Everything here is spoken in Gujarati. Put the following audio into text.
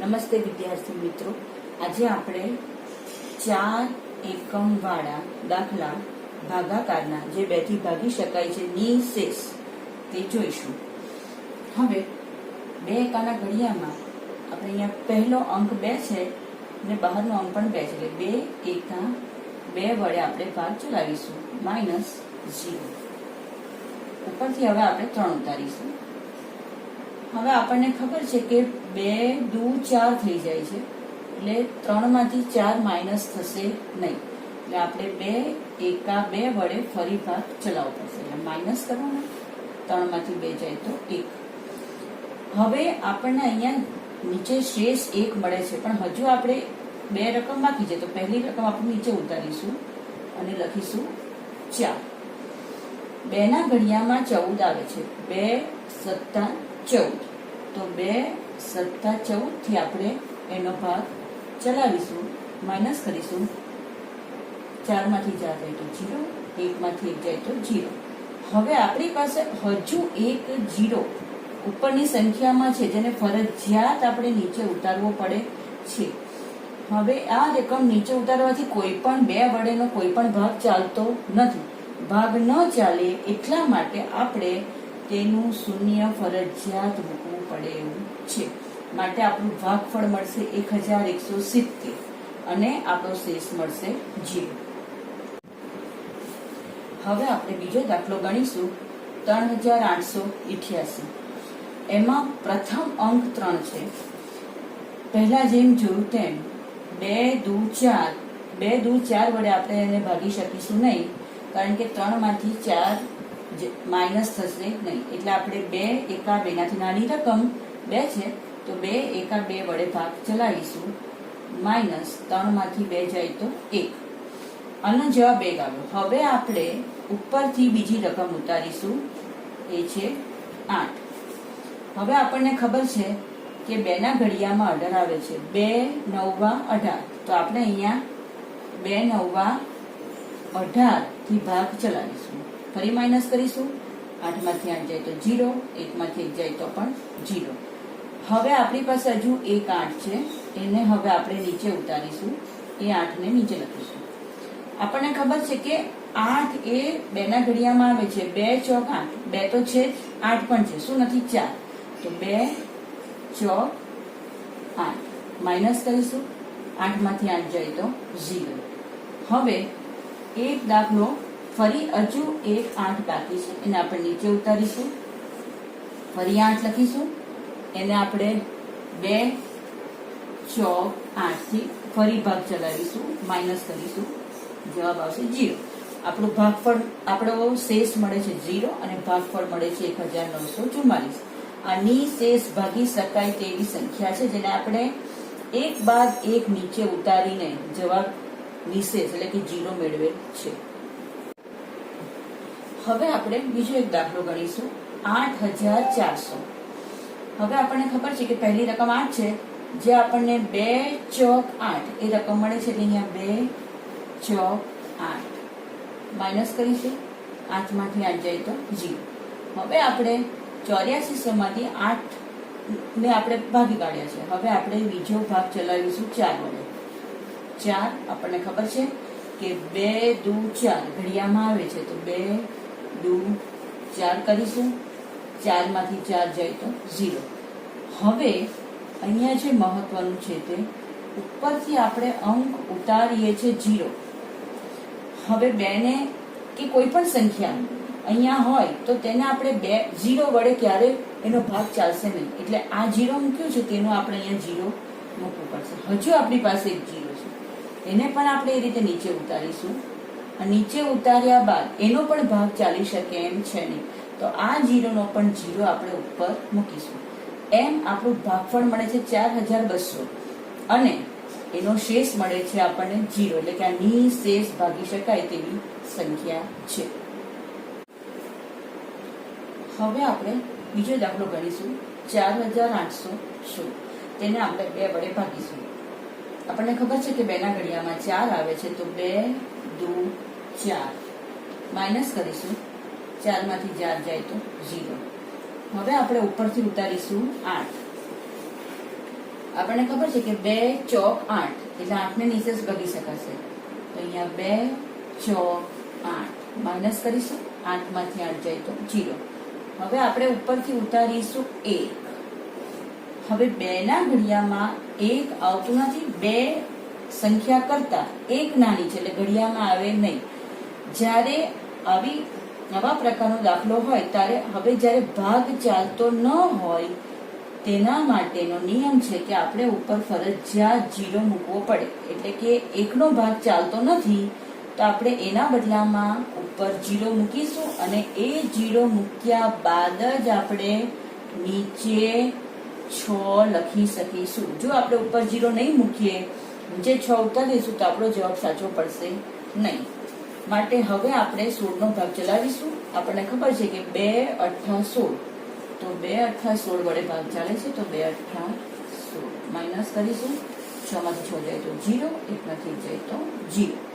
નમસ્તે વિદ્યાર્થી મિત્રો. આજે આપણે ચાર એકમ વાળા દાખલા ભાગાકારના, જે બેથી ભાગી શકાય છે નિશેષ તે જોઈશું. હવે બે એકાના ઘડિયામાં આપણે અહીંયા પહેલો અંક બે છે અને બહારનો અંક પણ બે છે. એટલે બે એકા બે વડે આપણે ભાગ ચલાવીશું. Minus zero. ઉપરથી હવે આપણે ત્રણ ઉતારીશું. હવે આપણને ખબર છે કે બે, દુ, ચાર થઈ જાય છે. એટલે ત્રણમાંથી ચાર માઇનસ થશે નહીં. એટલે આપણે બે, એકા, બે વડે ફરી ભાગ ચલાવવો પડશે. એટલે માઇનસ કરવાના. ત્રણમાંથી બે જાય તો એક. હવે આપણને અહીંયા નીચે શેષ એક મળે છે. પણ હજુ આપણે બે રકમ બાકી છે. તો પહેલી રકમ આપણે નીચે ઉતારીશું અને લખીશું ચાર. બે ના ઘડિયામાં ચૌદ આવે છે. બે સત્તા ચૌદ. તો બે સત્તા ચૌદથી આપણે એનો ભાગ ચલાવીશું માઇનસ કરીશું. ચારમાંથી ચાર જાય તો જીરો એકમાંથી એક જાય તો જીરો હવે આપણી પાસે હજુ એક જીરો ઉપરની સંખ્યામાં છે, જેને ફરજિયાત આપણે નીચે ઉતારવો પડે છે. હવે આ રકમ નીચે ઉતારવાથી કોઈ પણ બે વડેનો કોઈ પણ ભાગ ચાલતો નથી. ભાગ ન ચાલે એટલા માટે આપણે તેનું શૂન્ય ફરજિયાત મૂકવું પડે એવું છે. માટે આપણું ભાગફળ મળશે એક હજાર એકસો સિત્તેર અને આપણો શેષ મળશે જીરો. હવે આપણે બીજો દાખલો ગણીશું. ત્રણ હજાર આઠસો ઇઠ્યાસી એમાં પ્રથમ અંક ત્રણ છે. પહેલા જેમ જોયું તેમ બે દુ ચાર, બે દુ ચાર વડે આપણે એને ભાગી શકીશું નહીં. કારણ કે ત્રણમાંથી ચાર માઇનસ થશે નહીં. એટલે આપણે બે એકા બેનાથી નાની રકમ બે છે, તો બે એકા બે વડે ભાગ ચલાવીશું. માઇનસ ત્રણમાંથી બે જાય તો એક. આનો જવાબ એક આવ્યો. હવે આપણે ઉપરથી બીજી રકમ ઉતારીશું. એ છે આઠ. હવે આપણને ખબર છે કે બેના ઘડિયામાં અઢાર આવે છે. બે, નવવા, અઢાર. તો આપણે અહીંયા બે, નવવા અઢારથી ભાગ ચલાવીશું. ફરી માઇનસ કરીશું. આઠમાંથી આઠ જાય તો જીરો એકમાંથી એક જાય તો પણ જીરો હવે આપણી પાસે હજુ એક આઠ છે. એને હવે આપણે નીચે ઉતારીશું. એ આઠને નીચે લખીશું. આપણને ખબર છે કે આઠ એ બેના ઘડિયામાં આવે છે. બે ચોક આઠ. બે તો છે આઠ પણ છે. શું નથી? ચાર. તો બે ચોક આઠ. માઇનસ કરીશું. આઠમાંથી આઠ જાય તો ઝીરો હવે એક દાખલો ફરી હજુ એક આઠ બાકી છે એને આપણે નીચે ઉતારીશું. ફરી આઠ લખીશું. એને આપણે બે ચોક આઠથી ફરી ભાગ ચલાવીશું. માઇનસ કરીશું. જવાબ આવશે જીરો. આપણું ભાગફળ, આપણો શેષ મળે છે જીરો અને ભાગફળ મળે છે એક હજાર નવસો ચુમ્માલીસ આની શેષ ભાગી શકાય તેવી સંખ્યા છે જેને આપણે એક બાદ એક નીચે ઉતારીને જવાબ, નિશેષ એટલે કે જીરો મેળવેલ છે. હવે આપણે બીજો એક દાખલો ગણીશું. આઠ હજાર ચારસો. હવે આપણને ખબર છે કે પહેલી રકમ આઠ છે. જે આપણને બે ચોક આઠ. એ રકમ મળે છે એટલે અહીંયા બે ચોક આઠ. માઇનસ કરીશું. આઠમાંથી આઠ જાય તો જીરો હવે આપણે ચોર્યાસી માંથી આઠ ને આપણે ભાગી કાઢ્યા છે. હવે આપણે બીજો ભાગ ચલાવીશું ચાર વડે. ચાર આપણને ખબર છે કે બે દુ ચાર ઘડિયામાં આવે છે. તો બે દુ ચાર કરીશું. ચારમાંથી ચાર જાય તો ઝીરો. હવે અહીંયા જે મહત્વનું છે તે, ઉપરથી આપણે અંક ઉતારીએ છીએ ઝીરો. હવે બેને કે કોઈ પણ સંખ્યા અહીંયા હોય તો તેને આપણે બે, ઝીરો વડે ક્યારે એનો ભાગ ચાલશે નહીં. એટલે આ જીરો મૂક્યો છે, તેનો આપણે અહીંયા ઝીરો મૂકવું પડશે. હજુ આપણી પાસે એક જીરો છે. એને પણ આપણે એ રીતે નીચે ઉતારીશું. નીચે ઉતાર્યા બાદ એનો પણ ભાગ ચાલી શકે એમ છે નહીં. તો આ જીરોનો પણ જીરો આપણે ઉપર મૂકીશું. એમ આપણું ભાગફળ મળે છે ચાર હજાર બસો અને એનો શેષ મળે છે આપણને જીરો. એટલે કે આ નિશેષ ભાગી શકાય તેવી સંખ્યા છે. હવે આપણે બીજો દાખલો ગણીશું. ચાર હજાર આઠસો સોળ. તેને આપણે બે વડે ભાગીશું. આપણને ખબર છે કે બેના ઘડિયામાં ચાર આવે છે, તો બે, દુ, ચાર. માઇનસ કરીશું. ચારમાંથી ચાર જાય તો ઝીરો. હવે આપણે ઉપરથી ઉતારીશું આઠ. આપણને ખબર છે કે બે, ચોક, આઠ. એટલે આઠને નીચે જ ભગી શકાશે. તો અહીંયા બે, ચોક, આઠ. માઇનસ કરીશું. આઠમાંથી આઠ જાય તો જીરો હવે આપણે ઉપરથી ઉતારીશું એક. હવે બે ના ઘડિયામાં એક આવતું નથી. બે સંખ્યા કરતા એક નાની છે એટલે ઘડિયામાં આવે નહીં. જ્યારે આવી નવા પ્રકારનો દાખલો હોય, ત્યારે હવે જ્યારે ભાગ ચાલતો ન હોય, તેના માટેનો નિયમ છે કે આપણે ઉપર ફરજિયાત જીરો મૂકવો પડે. એટલે કે એકનો ભાગ ચાલતો નથી, તો આપણે એના બદલામાં ઉપર જીરો મૂકીશું અને એ જીરો મૂક્યા બાદ જ આપણે નીચે છ લખી શકીશું. જો આપણે ઉપર જીરો નહીં મૂકીએ, નીચે છ ઉતાર દઈશું, તો આપણો જવાબ સાચો પડશે નહીં. માટે હવે આપણે સોળનો ભાગ ચલાવીશું. આપણને ખબર છે કે બે અઠા સોળ. તો બે અઠા સોળ વડે ભાગ ચાલે છે, તો બે અઠા સોળ. માઇનસ કરીશું. છ માંથી છ જાય તો જીરો એક માંથી જાય તો જીરો